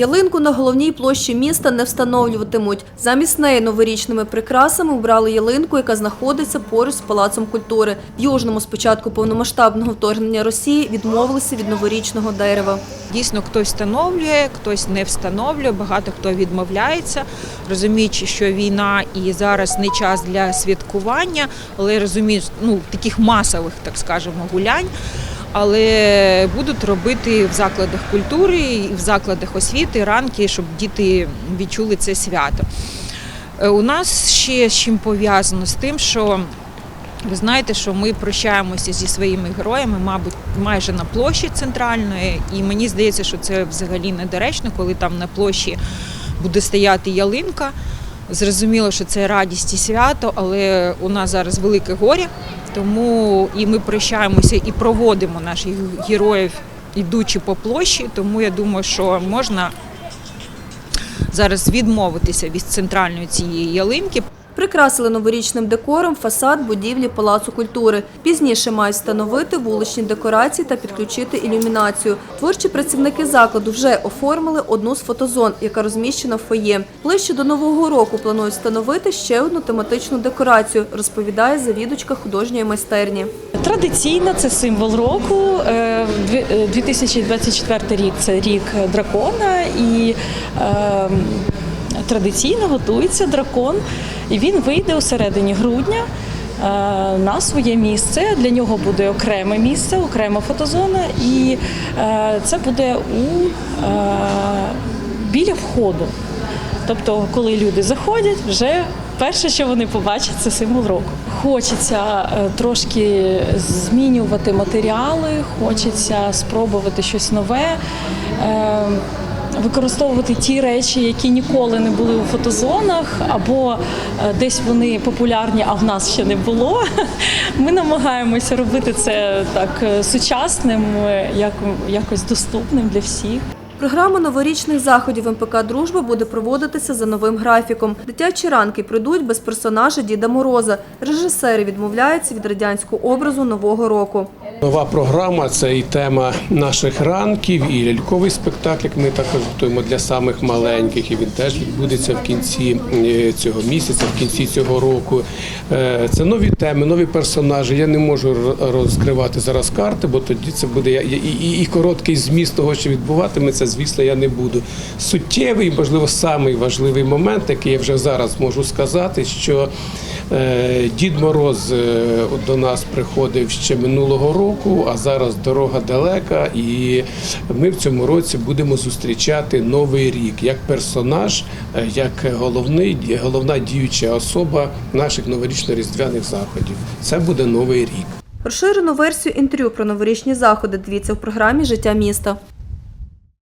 Ялинку на головній площі міста не встановлюватимуть. Замість неї новорічними прикрасами обрали ялинку, яка знаходиться поруч з Палацом культури. В Южному з початку повномасштабного вторгнення Росії відмовилися від новорічного дерева. Дійсно, хтось встановлює, хтось не встановлює, багато хто відмовляється, розуміючи, що війна і зараз не час для святкування, але розуміють ну, таких масових, так скажемо, гулянь. Але будуть робити в закладах культури і в закладах освіти ранки, щоб діти відчули це свято. Е, У нас ще з чим пов'язано з тим, що ви знаєте, що ми прощаємося зі своїми героями, мабуть, майже на площі центральної, і мені здається, що це взагалі недоречно, коли там на площі буде стояти ялинка. Зрозуміло, що це радість і свято, але у нас зараз велике горе, тому і ми прощаємося і проводимо наших героїв, ідучи по площі. Тому я думаю, що можна зараз відмовитися від центральної цієї ялинки. Прикрасили новорічним декором фасад будівлі Палацу культури. Пізніше мають встановити вуличні декорації та підключити ілюмінацію. Творчі працівники закладу вже оформили одну з фотозон, яка розміщена в фоє. Ближче до нового року планують встановити ще одну тематичну декорацію, розповідає завідувачка художньої майстерні. Традиційно це символ року. Е, дві- е, 2024 рік це рік дракона, і е, традиційно готується дракон, і він вийде у середині грудня. е, На своє місце для нього буде окреме місце, окрема фотозона, і е, це буде у е, біля входу. Тобто, коли люди заходять, вже перше, що вони побачать, це символ року. Хочеться трошки змінювати матеріали, хочеться спробувати щось нове. Використовувати ті речі, які ніколи не були у фотозонах, або е, десь вони популярні, а в нас ще не було. Ми намагаємося робити це так е, сучасним, е, якось доступним для всіх. Програма новорічних заходів МПК Дружба буде проводитися за новим графіком. Дитячі ранки пройдуть без персонажа Діда Мороза. Режисери відмовляються від радянського образу нового року. Нова програма це і тема наших ранків, і ляльковий спектакль, як ми також готуємо для самих маленьких. І він теж відбудеться в кінці е, цього місяця, в кінці цього року. Е, Це нові теми, нові персонажі. Я не можу розкривати зараз карти, бо тоді це буде і, і короткий зміст того, що відбуватиметься, звісно, я не буду. Суттєвий, можливо, самий важливий момент, який я вже зараз можу сказати, що е, Дід Мороз е, до нас приходив ще минулого року, а зараз дорога далека, і ми в цьому році будемо зустрічати новий рік як персонаж, е, як головний, головна діюча особа наших новорічно-різдвяних заходів. Це буде новий рік. Розширену версію інтерв'ю про новорічні заходи дивіться в програмі Життя міста.